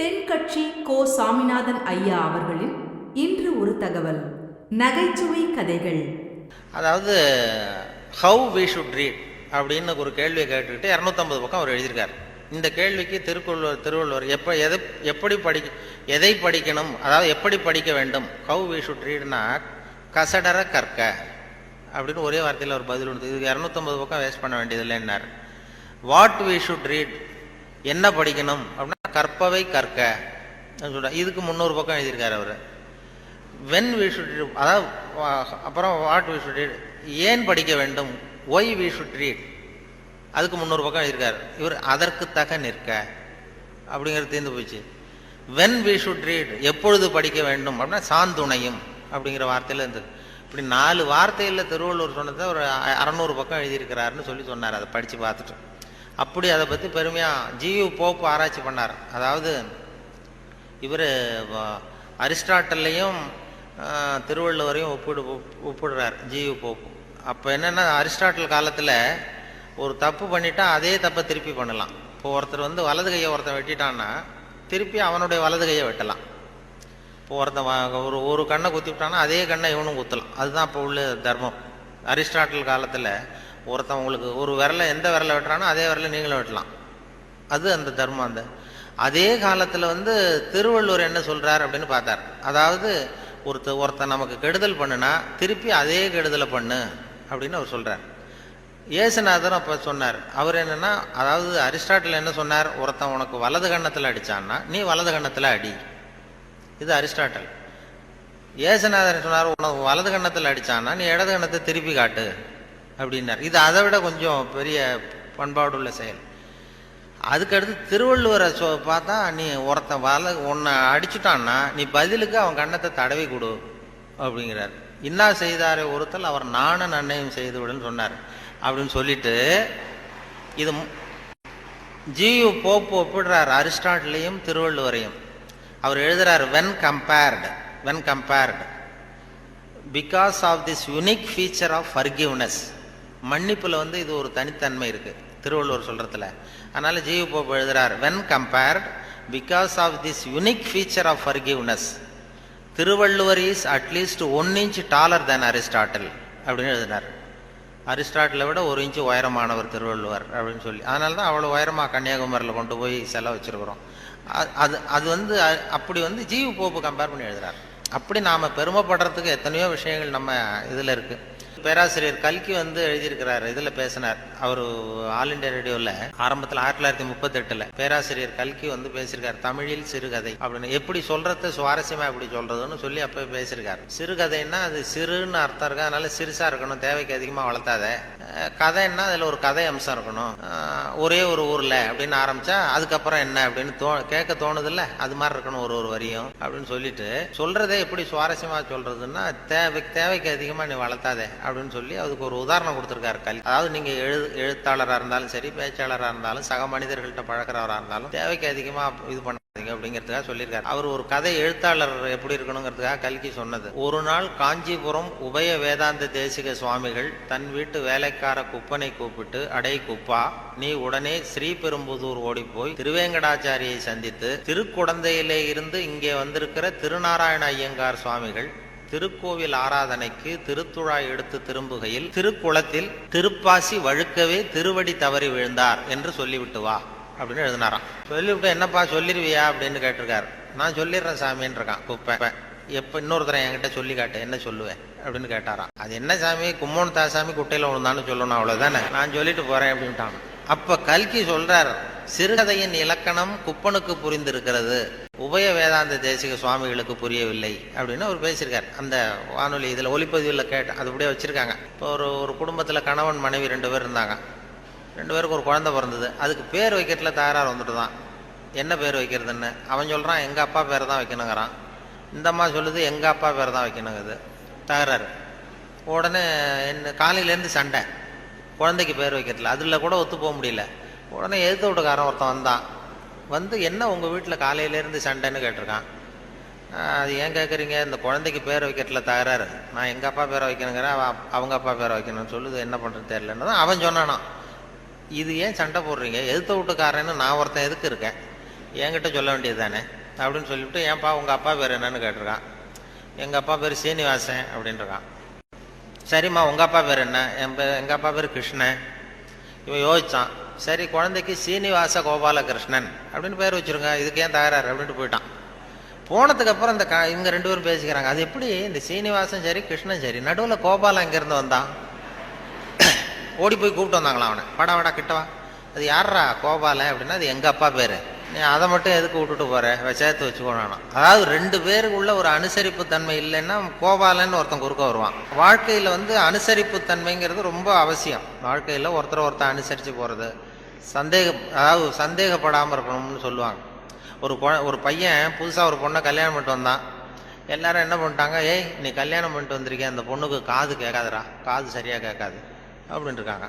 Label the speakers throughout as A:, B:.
A: தென்கட்சி கோ சாமிநாதன் ஐயா அவர்களின் இன்று ஒரு தகவல். நகைச்சுவை கதைகள்.
B: அதாவது ஹவு வி ஷுட் ரீட் அப்படின்னு ஒரு கேள்வியை கேட்டுக்கிட்டு இரநூத்தம்பது பக்கம் அவர் எழுதியிருக்கார். இந்த கேள்விக்கு திருக்குள்ளுவர் திருவள்ளுவர் எப்போ எதை எப்படி படி எதை படிக்கணும் அதாவது எப்படி படிக்க வேண்டும்? ஹவு வி ஷுட் ரீட்னா கசடர கற்க அப்படின்னு ஒரே வார்த்தையில் ஒரு பதில் உண்டு இதுக்கு இரநூத்தம்பது பக்கம் வேஸ்ட் பண்ண வேண்டியதில்லைன்னார். வாட் வி ஷுட் ரீட் என்ன படிக்கணும் அப்படின்னா கற்பவை கற்க. சொல்ற இதுக்கு முந்நூறு பக்கம் எழுதியிருக்காரு அவர். வென் வி ஷுட் அதாவது அப்புறம் வாட் வி ஷுட் ரீட் ஏன் படிக்க வேண்டும்? ஒய் வி ஷுட் ரீட் அதுக்கு முந்நூறு பக்கம் எழுதியிருக்காரு. இவர் அதற்கு தக நிற்க. அப்படிங்கிறது தீர்ந்து போச்சு. வென் வி ஷுட் ரீட் எப்பொழுது படிக்க வேண்டும்? அப்படின்னா சாந்துணையும் அப்படிங்கிற வார்த்தையில் இருந்தது இப்படி நாலு வார்த்தையில் திருவள்ளுவர் சொன்னதை ஒரு அறநூறு பக்கம் எழுதியிருக்கிறாருன்னு சொல்லி சொன்னார். அதை படித்து பார்த்துட்டு அப்படி அதை பற்றி பெருமையாக ஜியு போப்பு ஆராய்ச்சி பண்ணார். அதாவது இவர் அரிஸ்டாட்டல்லையும் திருவள்ளுவரையும் ஒப்பிடு ஒப்பிடுறார் ஜியு போப்பு. அப்போ என்னென்னா அரிஸ்டாட்டில் காலத்தில் ஒரு தப்பு பண்ணிட்டா அதே தப்பை திருப்பி பண்ணலாம். இப்போ ஒருத்தர் வந்து வலது கையை ஒருத்தன் வெட்டிட்டான்னா திருப்பி அவனுடைய வலது கையை வெட்டலாம். இப்போ ஒருத்தன் ஒரு ஒரு கண்ணை குத்தி விட்டான்னா அதே கண்ணை இவனும் குத்தலாம். அதுதான் இப்போ உள்ள தர்மம். அரிஸ்டாட்டில் காலத்தில் ஒருத்தன் உங்களுக்கு ஒரு விரலை எந்த விரலை வெட்டுறானோ அதே விரலை நீங்களும் வெட்டலாம். அது அந்த தர்மம் அந்த. அதே காலத்தில் வந்து திருவள்ளுவர் என்ன சொல்கிறார் அப்படின்னு பார்த்தார். அதாவது ஒருத்த ஒருத்தன் நமக்கு கெடுதல் பண்ணுனா திருப்பி அதே கெடுதலை பண்ணு அப்படின்னு அவர் சொல்கிறார் இயேசுநாதர் அப்போ சொன்னார். அவர் என்னன்னா அதாவது அரிஸ்டாட்டில் என்ன சொன்னார்? ஒருத்தன் உனக்கு வலது கண்ணத்தில் அடிச்சான்னா நீ வலது கண்ணத்தில் அடி. இது அரிஸ்டாட்டல். இயேசுநாதர் சொன்னார்? உனக்கு வலது கண்ணத்தில் அடிச்சான்னா நீ இடது கண்ணத்தை திருப்பி காட்டு. அப்படின்னார். இது அதை விட கொஞ்சம் பெரிய பண்பாடுள்ள செயல். அதுக்கடுத்து திருவள்ளுவரை சொ பார்த்தா நீ ஒருத்தன் வல உன்னை அடிச்சுட்டான்னா நீ பதிலுக்கு அவன் கன்னத்தை தடவி கொடு அப்படிங்கிறார். இன்னா செய்தாரே ஒருத்தல் அவர் நானும் நன்னையும் செய்து விடுன்னு சொன்னார். அப்படின்னு சொல்லிட்டு இது மு- ஜியு போப்பு ஒப்பிடுறார் அரிஸ்டாட்டிலையும் திருவள்ளுவரையும். அவர் எழுதுறார் when compared when compared because of this unique feature of forgiveness மன்னிப்பில் வந்து இது ஒரு தனித்தன்மை இருக்குது திருவள்ளுவர் சொல்கிறதுல அதனால் ஜீவபோப் எழுதுகிறார் when compared because of this unique feature of forgiveness Thiruvalluvar is at least one inch taller than Aristotle அப்படின்னு எழுதினார் அரிஸ்டாட்டிலை விட ஒரு இன்ச்சு உயரமானவர் திருவள்ளுவர் அப்படின்னு சொல்லி. அதனால தான் அவ்வளோ உயரமாக கன்னியாகுமரியில் கொண்டு போய் செலவு வச்சிருக்கிறோம். அது அது வந்து அப்படி வந்து ஜீவ போப்பு கம்பேர் பண்ணி எழுதுகிறார் அப்படி நாம் பெருமைப்படுறதுக்கு எத்தனையோ விஷயங்கள் நம்ம இதில் இருக்குது பேராசிரியர் கல்கி வந்து எழுதியிருக்கிறார். இதில் பேசினார். அவர் ஆல் இண்டியா ரேடியோவில் ஆரம்பத்தில் ஆயிரத்தி தொள்ளாயிரத்தி முப்பத்தெட்டில் பேராசிரியர் கல்கி வந்து பேசியிருக்கார். தமிழில் சிறுகதை அப்படின்னு. எப்படி சொல்றது? சுவாரஸ்யமா எப்படி சொல்றதுன்னு சொல்லி அப்போ பேசியிருக்காரு. சிறுகதைன்னா அது சிறுன்னு அர்த்தம் இருக்கு அதனால சிறுசா இருக்கணும். தேவைக்கு அதிகமாக வளர்த்தாத. கதைன்னா அதில் ஒரு கதை அம்சம் இருக்கணும். ஒரே ஒரு ஊரில் அப்படின்னு ஆரம்பிச்சா அதுக்கப்புறம் என்ன அப்படின்னு தோ கேட்க தோணுதில்ல? அது மாதிரி இருக்கணும் ஒரு ஒரு வரியும் அப்படின்னு சொல்லிட்டு. சொல்றதே எப்படி சுவாரஸ்யமா சொல்றதுன்னா தேவை தேவைக்கு அதிகமாக நீ வளர்த்தாதே. அப்படின்னு சொல்லி அதுக்கு ஒரு உதாரணம் கொடுத்துருக்காரு கல்வி. அதாவது நீங்கள் எழு எழுத்தாளராக இருந்தாலும் சரி பேச்சாளராக இருந்தாலும் சக மனிதர்கள்ட்ட பழக்கிறவராக இருந்தாலும் தேவைக்கு அதிகமாக இது பண்ணாதீங்க அப்படிங்கிறதுக்காக சொல்லியிருக்காரு. அவர் ஒரு கதை எழுத்தாளர் எப்படி இருக்கணுங்கிறதுக்காக கல்கி சொன்னது. ஒரு நாள் காஞ்சிபுரம் உபய வேதாந்த தேசிக சுவாமிகள் தன் வீட்டு வேலைக்கார குப்பனை கூப்பிட்டு அடை குப்பா நீ உடனே ஸ்ரீபெரும்புதூர் ஓடி போய் திருவேங்கடாச்சாரியை சந்தித்து திருக்குடந்தையிலே இருந்து இங்கே வந்திருக்கிற திருநாராயண ஐயங்கார் சுவாமிகள் திருக்கோவில் ஆராதனைக்கு திருத்துழாய் எடுத்து திரும்புகையில் திருக்குளத்தில் திருப்பாசி வழுக்கவே திருவடி தவறி விழுந்தார் என்று சொல்லிவிட்டு வா அப்படின்னு எழுதினாராம். சொல்லிவிட்டு என்னப்பா சொல்லிருவியா? அப்படின்னு கேட்டிருக்காரு. நான் சொல்லிடுறேன் சாமின்னு இருக்கான் குப்பை எப்போ இன்னொருத்தரை என்கிட்ட சொல்லி காட்டு என்ன சொல்லுவேன் அப்படின்னு கேட்டாராம். அது என்ன சாமி? கும்மோன் தாசாமி குட்டையில் விழுந்தான்னு சொல்லணும் அவ்வளவுதானே? நான் சொல்லிட்டு போறேன் அப்படின்ட்டான் அப்ப கல்கி சொல்றார் சிறுகதையின் இலக்கணம் குப்பனுக்கு புரிந்திருக்கிறது. உபய வேதாந்த தேசிக சுவாமிகளுக்கு புரியவில்லை அப்படின்னு அவர் பேசியிருக்கார். அந்த வானொலி இதில் ஒளிப்பதிவில் கேட்ட அது அப்படியே வச்சுருக்காங்க. இப்போ ஒரு ஒரு குடும்பத்தில் கணவன் மனைவி ரெண்டு பேர் இருந்தாங்க. ரெண்டு பேருக்கு ஒரு குழந்தை பிறந்தது. அதுக்கு பேர் வைக்கிறதுல தகராறு வந்துட்டு தான். என்ன பேர் வைக்கிறதுன்னு? அவன் சொல்கிறான் எங்கள் அப்பா பேர் தான் வைக்கணுங்கிறான். இந்த அம்மா சொல்லுது எங்கள் அப்பா பேர் தான் வைக்கணுங்குது. தகராறு. உடனே என்ன காலையிலேருந்து சண்டை. குழந்தைக்கு பேர் வைக்கிறதுல. அதில் கூட ஒத்து போக முடியல. உடனே எழுத்து வீட்டுக்காரன் ஒருத்தன் வந்தான். வந்து என்ன உங்கள் வீட்டில் காலையிலேருந்து சண்டைன்னு கேட்டிருக்கான். அது ஏன் கேட்குறீங்க இந்த குழந்தைக்கு பேர் வைக்கிறதுல தகராறு. நான் எங்கள் அப்பா பேரை வைக்கணுங்கிறேன் அவ அவங்க அப்பா பேரை வைக்கணும்னு சொல்லுது. என்ன பண்ணுறது தெரியலன்னு தான் அவன் சொன்னானான் இது ஏன் சண்டை போடுறீங்க? எதிர்த்த வீட்டுக்காரன்னு நான் ஒருத்தன் எதுக்கு இருக்கேன்? என்கிட்ட சொல்ல வேண்டியது தானே அப்படின்னு சொல்லிவிட்டு ஏன்ப்பா உங்கள் அப்பா பேர் என்னன்னு கேட்டிருக்கான். எங்கள் அப்பா பேர் சீனிவாசன் அப்படின்றான் சரிம்மா உங்கள் அப்பா பேர் என்ன? என் பேர் எங்கள் அப்பா பேர் கிருஷ்ணன். இவன் யோசித்தான் சரி குழந்தைக்கு சீனிவாச கோபாலகிருஷ்ணன் அப்படின்னு பேர் வச்சிருங்க. இதுக்கு ஏன் தகராறு? அப்படின்ட்டு போயிட்டான். போனதுக்கு அப்புறம் இந்த க இவங்க ரெண்டு பேரும் பேசிக்கிறாங்க. அது எப்படி? இந்த சீனிவாசன் சரி கிருஷ்ணன் சரி. நடுவில் கோபாலம் இங்கேருந்து வந்தான்? ஓடி போய் கூப்பிட்டு வந்தாங்களா அவனை. படா வடா கிட்டவா அது யாரா கோபாலன் அப்படின்னா அது எங்கள் அப்பா பேர். நீ அதை மட்டும் எதுக்கு விட்டுட்டு போற? வ- சேர்த்து வச்சுக்கணும் அதாவது ரெண்டு பேருக்குள்ள ஒரு அனுசரிப்பு தன்மை இல்லைன்னா கோபாலன்னு ஒருத்தன் குறுக்க வருவான். வாழ்க்கையில் வந்து அனுசரிப்பு தன்மைங்கிறது ரொம்ப அவசியம். வாழ்க்கையில் ஒருத்தர் ஒருத்தர் அனுசரித்து போகிறது சந்தேகம் அதாவது சந்தேகப்படாமல் இருக்கணும்னு சொல்லுவாங்க. ஒரு பொ ஒரு பையன் புதுசாக ஒரு பொண்ணை கல்யாணம் பண்ணிட்டு வந்தான். எல்லாரும் என்ன பண்ணிட்டாங்க ஏய் நீ கல்யாணம் பண்ணிட்டு வந்திருக்கேன் அந்த பொண்ணுக்கு காது கேட்காதுடா காது சரியாக கேட்காது அப்படின்ட்டு இருக்காங்க.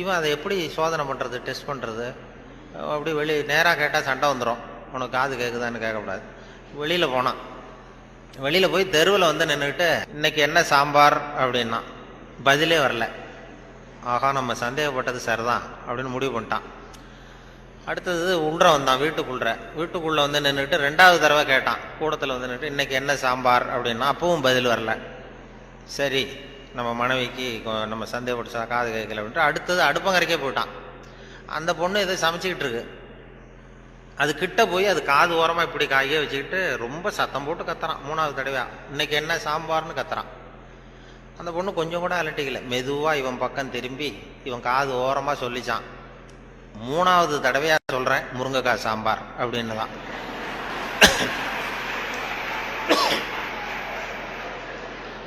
B: இவன் அதை எப்படி சோதனை பண்ணுறது டெஸ்ட் பண்ணுறது அப்படி வெளியே நேராக கேட்டால் சண்டை வந்துடும் உனக்கு காது கேட்குதான்னு கேட்கக்கூடாது. வெளியில் போனான். வெளியில் போய் தெருவில் வந்து நின்றுக்கிட்டு இன்னைக்கு என்ன சாம்பார்? அப்படின்னா பதிலே வரல. ஆகா நம்ம சந்தேகப்பட்டது சரிதான் அப்படின்னு முடிவு பண்ணிட்டான். அடுத்தது உள்ற வந்தான் வீட்டுக்குள்ற. வீட்டுக்குள்ளே வந்து நின்றுட்டு ரெண்டாவது தடவை கேட்டான். கூடத்தில் வந்து நின்றுட்டு இன்றைக்கி என்ன சாம்பார்? அப்படின்னா. அப்பவும் பதில் வரல. சரி நம்ம மனைவிக்கு நம்ம சந்தேகப்பட்டு காது கேட்கல அப்படின்ட்டு அடுத்தது அடுப்பங்கரைக்கே போயிட்டான். அந்த பொண்ணு இதை சமைச்சிக்கிட்டு இருக்கு. அது கிட்ட போய் அது காது ஓரமாக இப்படி காயே வச்சுக்கிட்டு ரொம்ப சத்தம் போட்டு கத்துறான். மூணாவது தடவையாக இன்றைக்கி என்ன சாம்பார்னு கத்துறான். அந்த பொண்ணு கொஞ்சம் கூட அலட்டிக்கல. மெதுவாக இவன் பக்கம் திரும்பி இவன் காது ஓரமாக சொல்லிச்சான். மூணாவது தடவையாக சொல்கிறேன் முருங்கைக்காய் சாம்பார் அப்படின்னு தான்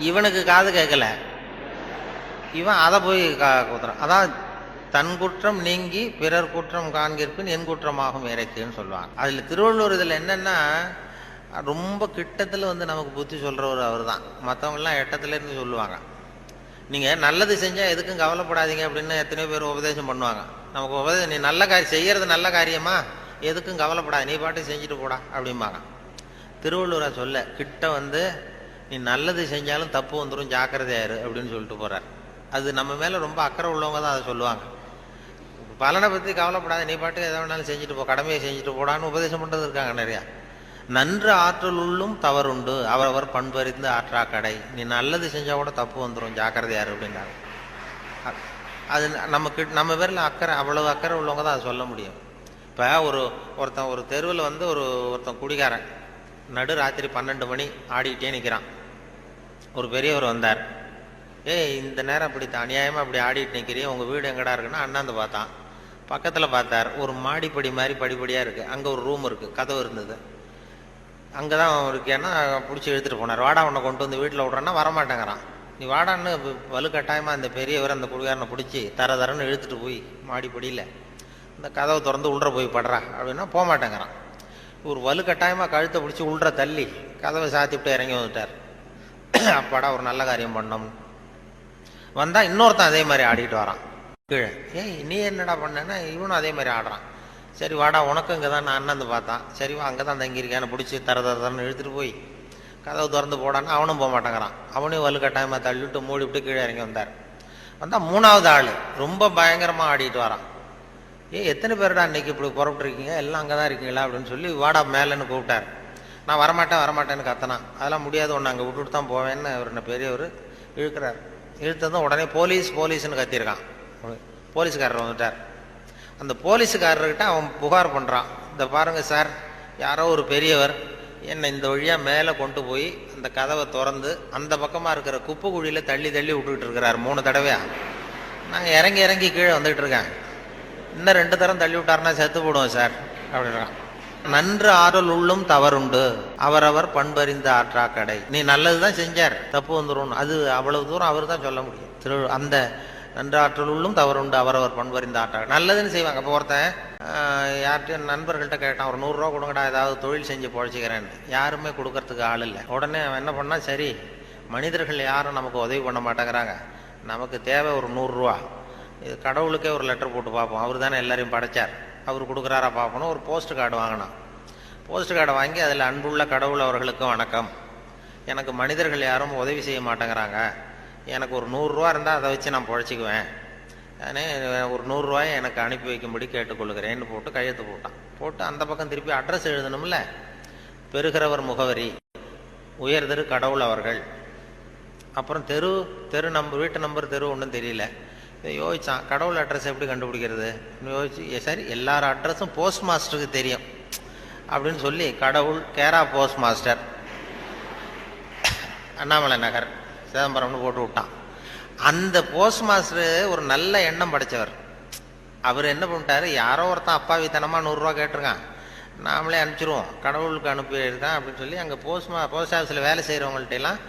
B: இவனுக்கு காது கேட்கல. இவன் அதை போய் கா குத்துறான். அதான் தன் குற்றம் நீங்கி பிறர் குற்றம் காண்கிற்பின் என் குற்றமாகும் இறைக்குன்னு சொல்லுவாங்க. அதில் திருவள்ளுவர் இதில் என்னென்னா ரொம்ப கிட்டத்தில் வந்து நமக்கு புத்தி சொல்கிறவர் அவர் தான் மற்றவங்களாம் எட்டத்துலேருந்து சொல்லுவாங்க. நீங்கள் நல்லது செஞ்சால் எதுக்கும் கவலைப்படாதீங்க அப்படின்னு எத்தனையோ பேர் உபதேசம் பண்ணுவாங்க. நமக்கு உபதேசம் நீ நல்ல காரியம் செய்கிறது நல்ல காரியமா? எதுக்கும் கவலைப்படாத நீ பாட்டு செஞ்சுட்டு போடா அப்படிம்பாங்க. திருவள்ளுவரை சொல்ல கிட்ட வந்து நீ நல்லது செஞ்சாலும் தப்பு வந்துடும் ஜாக்கிரதையாரு அப்படின்னு சொல்லிட்டு போகிறார் அது நம்ம மேலே ரொம்ப அக்கறை உள்ளவங்க தான் அதை சொல்லுவாங்க. பலனை பற்றி கவலைப்படாத நீ பாட்டு எதை வேணாலும் செஞ்சுட்டு போ கடமையை செஞ்சுட்டு போடான்னு உபதேசம் பண்ணுறது இருக்காங்க நிறையா. நன்று ஆற்றல் உள்ளும் தவறுண்டு. அவரவர் பண்பறிந்து ஆற்றா கடை நீ நல்லது செஞ்சால் கூட தப்பு வந்துடும் ஜாக்கிரதையாரு அப்படின்னாங்க அது நமக்கு நம்ம பேரில் அக்கறை அவ்வளவு அக்கறை உள்ளவங்க தான் அதை சொல்ல முடியும். இப்போ ஒரு ஒருத்தன் ஒரு தெருவில் வந்து ஒரு ஒருத்தன் குடிகாரன். நடு ராத்திரி பன்னெண்டு மணி ஆடிக்கிட்டே நிற்கிறான் ஒரு பெரியவர் வந்தார். ஏய் இந்த நேரம் இப்படி அநியாயமாக அப்படி ஆடிட்டு நிற்கிறீங்க உங்கள் வீடு எங்கடா இருக்குன்னா அண்ணாந்து பார்த்தான். பக்கத்தில் பார்த்தார். ஒரு மாடிப்படி மாதிரி படிப்படியாக இருக்குது அங்கே ஒரு ரூம் இருக்குது கதவு இருந்தது. அங்கே தான் அவருக்கு ஏன்னா பிடிச்சி எடுத்துகிட்டு போனார். வாடா உன்னை கொண்டு வந்து வீட்டில் விட்றேன்னா வரமாட்டேங்கிறான். நீ வாடான்னு வலுக்கட்டாயமாக அந்த பெரியவர் அந்த குடிகாரனை பிடிச்சி தர தரன்னு இழுத்துட்டு போய் மாடிப்படியில் இந்த கதவை திறந்து உள்ளற போய் படுறா அப்படின்னா போக மாட்டேங்கிறான் ஒரு வலுக்கட்டாயமாக கழுத்தை பிடிச்சி உள்ளற தள்ளி கதவை சாத்திவிட்டு இறங்கி வந்துட்டார். அப்பாடா ஒரு நல்ல காரியம் பண்ணோம் வந்தால் இன்னொருத்தன் அதே மாதிரி ஆடிக்கிட்டு வரான். கீழே ஏய் நீ என்னடா பண்ணேன்னா இவனும் அதே மாதிரி ஆடுறான். சரி வாடா உனக்கு இங்கே தான் நான் அண்ணாந்து பார்த்தான். சரி வா அங்கே தான் தங்கியிருக்கேன்னு பிடிச்சி தர தரன்னு இழுத்துட்டு போய் கதவு திறந்து போடான்னு அவனும் போக மாட்டேங்கிறான். அவனையும் வலுக்கட்டாயமாக தள்ளிவிட்டு மூடிவிட்டு கீழே இறங்கி வந்தார். வந்தால் மூணாவது ஆள் ரொம்ப பயங்கரமாக ஆடிட்டு வரான். ஏ எத்தனை பேர்டா இன்னைக்கு இப்படி புறப்பட்டுருக்கீங்க? எல்லாம் அங்கே தான் இருக்கீங்களா? அப்படின்னு சொல்லி வாடா மேலேன்னு கூப்பிட்டார். நான் வரமாட்டேன் வரமாட்டேன்னு கத்தனான். அதெல்லாம் முடியாது ஒன்று அங்கே விட்டுட்டு தான் போவேன்னு அவர் என்ன பெரியவர் இழுக்கிறார். இழுத்ததும் உடனே போலீஸ் போலீஸ்னு கத்தியிருக்கான். போலீஸ்காரர் வந்துட்டார். அந்த போலீஸுக்காரர்கிட்ட அவன் புகார் பண்ணுறான் இந்த பாருங்கள் சார் யாரோ ஒரு பெரியவர் என்னை இந்த வழியாக மேலே கொண்டு போய் அந்த கதவை திறந்து அந்த பக்கமாக இருக்கிற குப்பை குழியில் தள்ளி தள்ளி விட்டுக்கிட்டு இருக்கிறார் மூணு தடவையாக நாங்கள் இறங்கி இறங்கி கீழே வந்துகிட்டு இருக்கேன். இன்னும் ரெண்டு தரம் தள்ளி விட்டாருன்னா செத்து போடுவோம் சார் அப்படின்றான். நன்று ஆறல் உள்ளும் தவறுண்டு அவரவர் பண்பறிந்த ஆற்றா கடை. நீ நல்லது தான் செஞ்சார் தப்பு வந்துடும் அது அவ்வளவு தூரம் அவர் தான் சொல்ல முடியும். திரு அந்த நன்றாற்றலுள்ளும் உள்ளும் தவறுண்டு அவரவர் பண்பறிந்த ஆற்றா நல்லதுன்னு செய்வாங்க. அப்போ ஒருத்தன் ஆஹ், யார்கிட்டயும் நண்பர்கள்ட்ட கேட்டான் ஒரு நூறுரூவா கொடுங்கடா ஏதாவது தொழில் செஞ்சு பொழைச்சிக்கிறேன்னு. யாருமே கொடுக்கறதுக்கு ஆள் இல்லை. உடனே அவன் என்ன பண்ணால் சரி மனிதர்கள் யாரும் நமக்கு உதவி பண்ண மாட்டேங்கிறாங்க. நமக்கு தேவை ஒரு நூறுரூவா இது கடவுளுக்கே ஒரு லெட்டர் போட்டு பார்ப்போம். அவர் தானே எல்லாரையும் படைச்சார். அவர் கொடுக்குறாரா பார்ப்போம் ஒரு போஸ்ட் கார்டு வாங்கினான். போஸ்ட் கார்டை வாங்கி அதில் அன்புள்ள கடவுள் அவர்களுக்கு வணக்கம். எனக்கு மனிதர்கள் யாரும் உதவி செய்ய மாட்டேங்கிறாங்க. எனக்கு ஒரு நூறுரூவா இருந்தால் அதை வச்சு நான் பிழைச்சிக்குவேன். நானே ஒரு நூறுரூவாயை எனக்கு அனுப்பி வைக்கும்படி கேட்டுக்கொள்கிறேன்னு போட்டு கையெழுத்து போட்டான். போட்டு அந்த பக்கம் திருப்பி அட்ரஸ் எழுதணும்ல? பெறுகிறவர் முகவரி உயர்திரு கடவுள் அவர்கள். அப்புறம் தெரு தெரு நம்பர் வீட்டு நம்பர் தெரு ஒன்றும் தெரியல. யோசித்தான் யோசிச்சான் கடவுள் அட்ரஸ் எப்படி கண்டுபிடிக்கிறது? யோசிச்சு சரி எல்லார் அட்ரஸும் போஸ்ட் மாஸ்டருக்கு தெரியும் அப்படின்னு சொல்லி கடவுள் கேரா போஸ்ட் மாஸ்டர் அண்ணாமலை நகர். சிதம்பரம்னு போட்டு விட்டான். அந்த போஸ்ட் மாஸ்டர் ஒரு நல்ல எண்ணம் படைச்சவர். அவர் என்ன பண்ணிட்டாரு? யாரோ ஒருத்தன் அப்பாவித்தனமாக நூறுரூவா கேட்டிருக்கான். நாமளே அனுப்பிச்சிருவோம். கடவுளுக்கு அனுப்பியிருக்கான் அப்படின்னு சொல்லி அங்கே போஸ்ட் மா போஸ்ட் ஆஃபீஸில் வேலை செய்கிறவங்கள்ட்ட எல்லாம்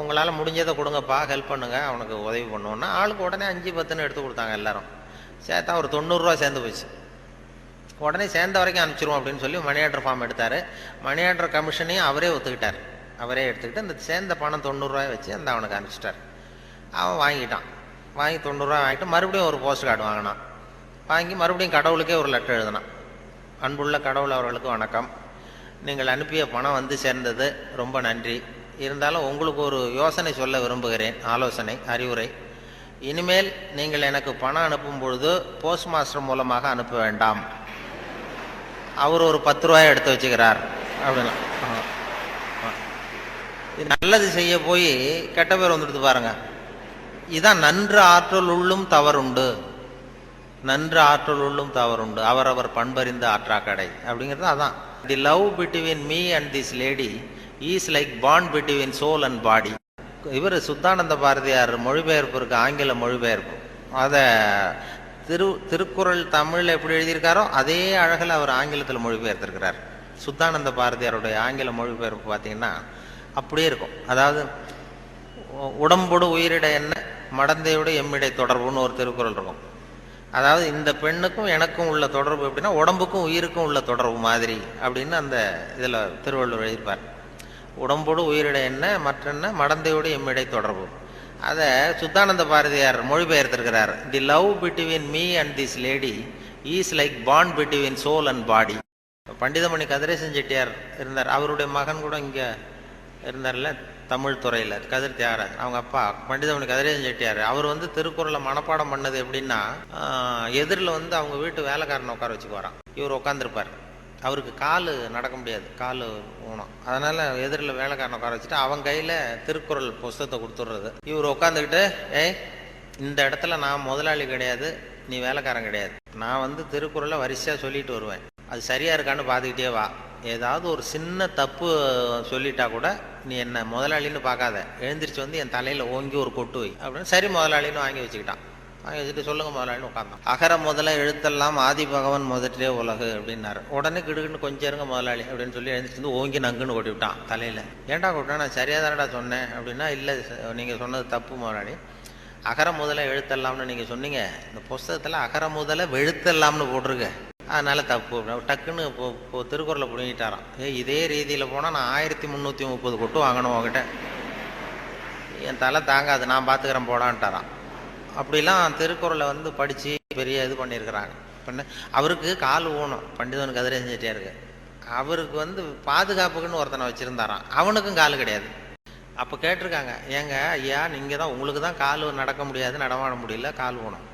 B: உங்களால் முடிஞ்சதை கொடுங்கப்பா ஹெல்ப் பண்ணுங்கள் அவனுக்கு உதவி பண்ணுவோன்னா ஆளுக்கு உடனே அஞ்சு பத்துன்னு எடுத்து கொடுத்தாங்க எல்லாரும். சேர்த்தா ஒரு தொண்ணூறுரூவா சேர்ந்து போச்சு. உடனே சேர்ந்த வரைக்கும் அனுப்பிச்சிருவோம் அப்படின்னு சொல்லி மணி ஆர்டர் ஃபார்ம் எடுத்தார். மணி ஆர்டர் கமிஷனையும் அவரே ஒத்துக்கிட்டார். அவரே எடுத்துக்கிட்டு அந்த சேர்ந்த பணம் தொண்ணூறுரூவாய் வச்சு அந்த அவனுக்கு அனுப்பிச்சிட்டார். அவன் வாங்கிட்டான். வாங்கி தொண்ணூறுரூவா வாங்கிட்டு மறுபடியும் ஒரு போஸ்ட் கார்டு வாங்கினான். வாங்கி மறுபடியும் கடவுளுக்கே ஒரு லெட்டர் எழுதினான். அன்புள்ள கடவுள் அவர்களுக்கு வணக்கம். நீங்கள் அனுப்பிய பணம் வந்து சேர்ந்தது ரொம்ப நன்றி. இருந்தாலும் உங்களுக்கு ஒரு யோசனை சொல்ல விரும்புகிறேன். ஆலோசனை அறிவுரை. இனிமேல் நீங்கள் எனக்கு பணம் அனுப்பும் பொழுது போஸ்ட் மாஸ்டர் மூலமாக அனுப்ப வேண்டாம். அவர் ஒரு பத்து ரூபாயை எடுத்து வச்சுக்கிறார். அப்படின்னா. நல்லது செய்ய போய் கெட்ட பேர் வந்துடுது பாருங்க. இதான் நன்று ஆற்றல் உள்ளும் தவறுண்டு. நன்று ஆற்றல் உள்ளும் தவறுண்டு. அவரவர் பண்பறிந்த ஆற்றாக்கடை. அப்படிங்கிறது அதான். The love between me and this lady is like bond between soul and body இவர் சுத்தானந்த பாரதியார் மொழிபெயர்ப்பு இருக்கு ஆங்கில மொழிபெயர்ப்பு. அதை திரு திருக்குறள் தமிழில் எப்படி எழுதியிருக்காரோ அதே அழகில் அவர் ஆங்கிலத்தில் மொழிபெயர்த்திருக்கிறார். சுத்தானந்த பாரதியாருடைய ஆங்கில மொழிபெயர்ப்பு பார்த்தீங்கன்னா அப்படியே இருக்கும். அதாவது உடம்போடு உயிரிட என்ன மடந்தையோடு எம்மிடை தொடர்புன்னு ஒரு திருக்குறள் இருக்கும். அதாவது இந்த பெண்ணுக்கும் எனக்கும் உள்ள தொடர்பு எப்படின்னா உடம்புக்கும் உயிருக்கும் உள்ள தொடர்பு மாதிரி அப்படின்னு அந்த இதில் திருவள்ளுவர் எழுதியிருப்பார். உடம்போடு உயிரிட என்ன மற்றென்ன மடந்தையோடு எம்மிடை தொடர்பு. அதை Suddhananda Bharathiyar மொழிபெயர்த்திருக்கிறார். The love between me and this lady is like bond between soul and body Panditamani Kathiresan Chettiar இருந்தார். அவருடைய மகன் கூட இங்கே இருந்தார்ல தமிழ் துறையில் கதிர் தியாகராஜன் அவங்க அப்பா பண்டிதமணி கதிரேஜன் செட்டியார். அவர் வந்து திருக்குறளை மனப்பாடம் பண்ணது எப்படின்னா எதிரில் வந்து அவங்க வீட்டு வேலைக்காரனை உட்கார வச்சுக்குவாராம் இவர் உட்காந்துருப்பார் அவருக்கு கால் நடக்க முடியாது. கால் ஊனம். அதனால எதிரில் வேலைக்காரனை உட்கார வச்சுட்டு அவன் கையில் திருக்குறள் புஸ்தத்தை கொடுத்துட்றது. இவர் உட்காந்துக்கிட்டு ஏய் இந்த இடத்துல நான் முதலாளி கிடையாது நீ வேலைக்காரன் கிடையாது. நான் வந்து திருக்குறளை வரிசையாக சொல்லிட்டு வருவேன். அது சரியா இருக்கான்னு பார்த்துக்கிட்டே வா. ஏதாவது ஒரு சின்ன தப்பு சொல்லிட்டா கூட நீ என்ன முதலாளின்னு பார்க்காத. எழுந்திரிச்சு வந்து என் தலையில் ஓங்கி ஒரு கொட்டு வை. அப்படின்னு சரி முதலாளின்னு வாங்கி வச்சுக்கிட்டான். வாங்கி வச்சுட்டு சொல்லுங்க முதலாளின்னு உட்காந்தான் அகர முதல எழுத்தெல்லாம் ஆதி பகவான் முதற்றே உலகு அப்படின்னாரு. உடனே கிடுக்குன்னு கொஞ்சம் இருங்க முதலாளி அப்படின்னு சொல்லி எழுந்திரிச்சு வந்து ஓங்கி நங்குன்னு கொட்டி விட்டான் தலையில். ஏன்டா கொட்டினா? நான் சரியாக தானடா சொன்னேன் அப்படின்னா இல்லை நீங்கள் சொன்னது தப்பு முதலாளி. அகர முதல எழுத்தெல்லாம்னு நீங்கள் சொன்னீங்க. இந்த புஸ்தகத்தில் அகர முதல வெழுத்தெல்லாம்னு போட்டிருக்கு. அதனால் தப்பு. டக்குன்னு இப்போ இப்போ திருக்குறளை பிடுங்கிட்டாராம். ஏ இதே ரீதியில் போனால் நான் ஆயிரத்தி முந்நூற்றி முப்பது கொட்டு வாங்கணும் உங்ககிட்ட என் தலை தாங்காது நான் பார்த்துக்கிறேன் போடான்ட்டாரான் அப்படிலாம் திருக்குறளை வந்து படித்து பெரிய இது பண்ணியிருக்கிறாங்க. பண்ண அவருக்கு கால் ஊனும் பண்டிதன் கதிரை செஞ்சிட்டே அவருக்கு வந்து பாதுகாப்புக்குன்னு ஒருத்தனை வச்சுருந்தாராம். அவனுக்கும் கால் கிடையாது. அப்போ கேட்டிருக்காங்க ஏங்க ஐயா நீங்கள் தான் உங்களுக்கு தான் கால் நடக்க முடியாது நடமாட முடியல கால் ஊனும்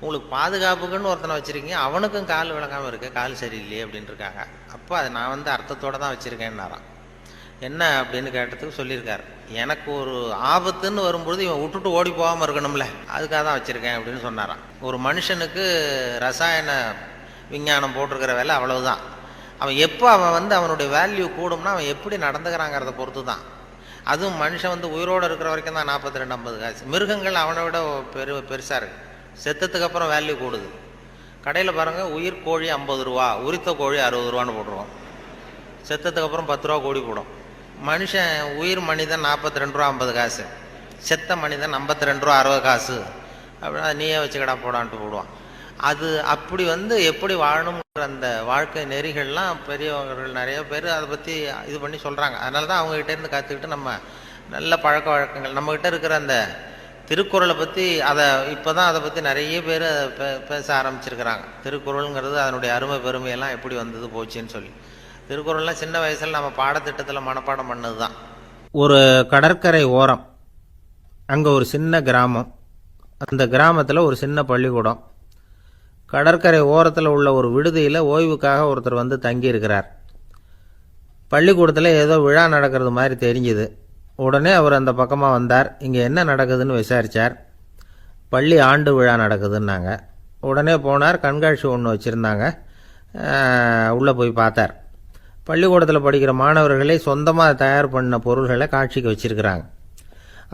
B: உங்களுக்கு பாதுகாப்புக்குன்னு ஒருத்தனை வச்சுருக்கீங்க அவனுக்கும் கால் விளங்காமல் இருக்கு கால் சரியில்லையே அப்படின்னு இருக்காங்க. அப்போ அதை நான் வந்து அர்த்தத்தோடு தான் வச்சுருக்கேன்னாரான் என்ன அப்படின்னு கேட்டதுக்கு சொல்லியிருக்காரு. எனக்கு ஒரு ஆபத்துன்னு வரும்பொழுது இவன் விட்டுட்டு ஓடி போகாமல் இருக்கணும்ல அதுக்காக தான் வச்சுருக்கேன் அப்படின்னு சொன்னாரான் ஒரு மனுஷனுக்கு ரசாயன விஞ்ஞானம் போட்டிருக்கிற வேலை அவ்வளவுதான். அவன் எப்போ அவன் வந்து அவனுடைய வேல்யூ கூடும்னா அவன் எப்படி நடந்துக்கிறாங்கிறத பொறுத்து தான் அதுவும் மனுஷன் வந்து உயிரோடு இருக்கிற வரைக்கும் தான் நாற்பத்தி ரெண்டு ஐம்பது காசு. மிருகங்கள் அவனை விட பெரு பெருசாக இருக்குது செத்ததுக்கு அப்புறம் வேல்யூ கூடுது. கடையில் பாருங்கள் உயிர் கோழி ஐம்பது ரூபா உரித்த கோழி அறுபது ரூபான்னு போட்டுருவோம் செத்ததுக்கு அப்புறம் பத்து ரூபா கோடி போடும். மனுஷன் உயிர் மனிதன் நாற்பத்தி ரெண்டு ரூபா ஐம்பது காசு. செத்த மனிதன் ஐம்பத்தி ரெண்டு ரூபா அறுபது காசு. அப்படின்னா நீயே வச்சுக்கடா போடான்ட்டு போடுவான். அது அப்படி வந்து எப்படி வாழணுங்கிற அந்த வாழ்க்கை நெறிகள்லாம் பெரியவர்கள் நிறைய பேர் அதை பற்றி இது பண்ணி சொல்கிறாங்க அதனால தான் அவங்ககிட்டேருந்து கற்றுக்கிட்டு நம்ம நல்ல பழக்க வழக்கங்கள் நம்மக்கிட்ட இருக்கிற அந்த திருக்குறளை பற்றி அதை இப்போ தான் அதை பற்றி நிறைய பேர் பேச ஆரம்பிச்சிருக்கிறாங்க. திருக்குறளுங்கிறது அதனுடைய அருமை பெருமையெல்லாம் எப்படி வந்தது போச்சுன்னு சொல்லி. திருக்குறள்லாம் சின்ன வயசில் நம்ம பாடத்திட்டத்தில் மனப்பாடம் பண்ணது தான் ஒரு கடற்கரை ஓரம் அங்கே ஒரு சின்ன கிராமம். அந்த கிராமத்தில் ஒரு சின்ன பள்ளிக்கூடம். கடற்கரை ஓரத்தில் உள்ள ஒரு விடுதியில் ஓய்வுக்காக ஒருத்தர் வந்து தங்கியிருக்கிறார். பள்ளிக்கூடத்தில் ஏதோ விழா நடக்கிறது மாதிரி தெரிஞ்சுது. உடனே அவர் அந்த பக்கமாக வந்தார். இங்கே என்ன நடக்குதுன்னு விசாரித்தார் பள்ளி ஆண்டு விழா நடக்குதுன்னாங்க. உடனே போனார். கண்காட்சி ஒன்று வச்சுருந்தாங்க. உள்ளே போய் பார்த்தார். பள்ளிக்கூடத்தில் படிக்கிற மாணவர்களே சொந்தமாக தயார் பண்ண பொருள்களை காட்சிக்கு வச்சுருக்கிறாங்க.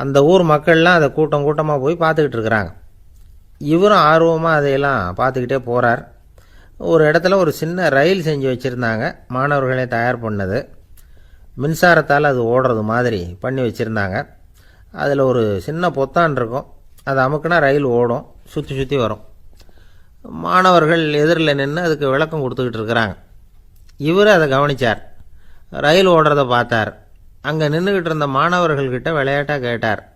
B: அந்த ஊர் மக்கள்லாம் அதை கூட்டம் கூட்டமாக போய் பார்த்துக்கிட்டு இருக்கிறாங்க. இவரும் ஆர்வமாக அதையெல்லாம் பார்த்துக்கிட்டே போகிறார் ஒரு இடத்துல ஒரு சின்ன ரயில் செஞ்சு வச்சுருந்தாங்க. மாணவர்களே தயார் பண்ணது. மின்சாரத்தால் அது ஓடுறது மாதிரி பண்ணி வச்சுருந்தாங்க. அதில் ஒரு சின்ன பொத்தான் இருக்கும். அதை அமுக்குனா ரயில் ஓடும். சுற்றி சுற்றி வரும். மாணவர்கள் எதிரில் நின்று அதுக்கு விளக்கம் கொடுத்துக்கிட்டு இருக்கிறாங்க. இவர் அதை கவனித்தார் ரயில் ஓடுறத பார்த்தார். அங்கே நின்றுக்கிட்டு இருந்த மாணவர்கள்கிட்ட விளையாட்டாக கேட்டார்.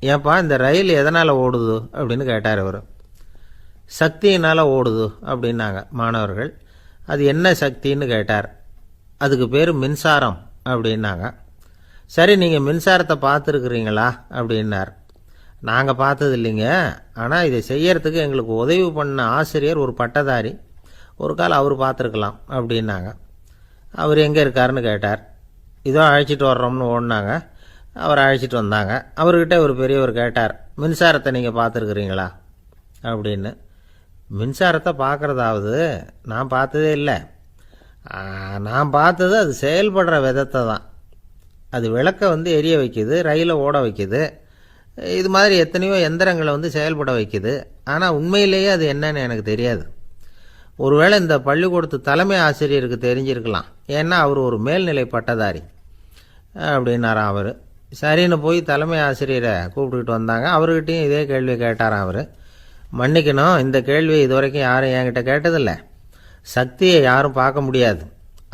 B: ஏப்பா இந்த ரயில் எதனால் ஓடுது? அப்படின்னு கேட்டார் இவர். சக்தியினால் ஓடுது அப்படின்னாங்க மாணவர்கள். அது என்ன சக்தின்னு கேட்டார். அதுக்கு பேர் மின்சாரம். அப்படின்னாங்க. சரி நீங்கள் மின்சாரத்தை பார்த்துருக்குறீங்களா? அப்படின்னார். நாங்கள் பார்த்தது இல்லைங்க ஆனால் இதை செய்யறதுக்கு எங்களுக்கு உதவி பண்ண ஆசிரியர் ஒரு பட்டதாரி. ஒரு கால் அவர் பார்த்துருக்கலாம் அப்படின்னாங்க. அவர் எங்கே இருக்காருன்னு கேட்டார். இதோ அழைச்சிட்டு வர்றோம்னு ஓடினாங்க. அவர் அழைச்சிட்டு வந்தாங்க. அவர்கிட்ட ஒரு பெரியவர் கேட்டார் மின்சாரத்தை நீங்கள் பார்த்துருக்குறீங்களா? அப்படின்னு. மின்சாரத்தை பார்க்குறதாவது நான் பார்த்ததே இல்லை. நான் பார்த்தது அது செயல்படுற விதத்தை தான். அது விளக்கை வந்து எரிய வைக்குது ரயிலை ஓட வைக்குது. இது மாதிரி எத்தனையோ எந்திரங்களை வந்து செயல்பட வைக்குது. ஆனால் உண்மையிலேயே அது என்னன்னு எனக்கு தெரியாது. ஒருவேளை இந்த பள்ளிக்கூடத்து தலைமை ஆசிரியருக்கு தெரிஞ்சிருக்கலாம். ஏன்னா அவர் ஒரு மேல்நிலை பட்டதாரி. அப்படின்னாராம் அவர். சரின்னு போய் தலைமை ஆசிரியரை கூப்பிட்டுக்கிட்டு வந்தாங்க. அவர்கிட்டையும் இதே கேள்வி கேட்டாராம் அவர். மன்னிக்கணும் இந்த கேள்வி இது வரைக்கும் யாரும் என்கிட்ட கேட்டதில்ல. சக்தியை யாரும் பார்க்க முடியாது.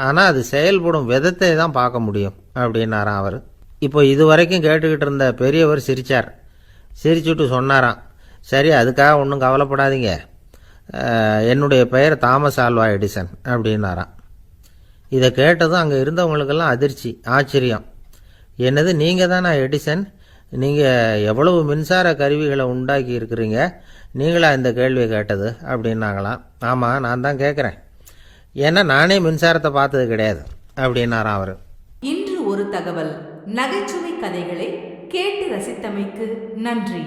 B: ஆனால் அது செயல்படும் விதத்தை தான் பார்க்க முடியும் அப்படின்னாராம் அவர். இப்போ இது வரைக்கும் கேட்டுக்கிட்டு இருந்த பெரியவர் சிரிச்சார். சிரிச்சுட்டு சொன்னாராம் சரி அதுக்காக ஒன்றும் கவலைப்படாதீங்க. என்னுடைய பெயர் தாமஸ் ஆல்வா எடிசன் அப்படின்னாராம். இதை கேட்டதும் அங்கே இருந்தவங்களுக்கெல்லாம் அதிர்ச்சி ஆச்சரியம். என்னது நீங்கள் தானே எடிசன்? நீங்கள் எவ்வளவு மின்சார கருவிகளை உண்டாக்கி இருக்கிறீங்க? நீங்களா இந்த கேள்வி கேட்டது? அப்படின்னாங்களாம். ஆமாம் நான் தான் கேட்குறேன் ஏன்னா நானே மின்சாரத்தை பார்த்தது கிடையாது அப்படின்னாராம் அவர்.
A: இன்று ஒரு தகவல். நகைச்சுவை கதைகளை கேட்டு ரசித்தமைக்கு நன்றி.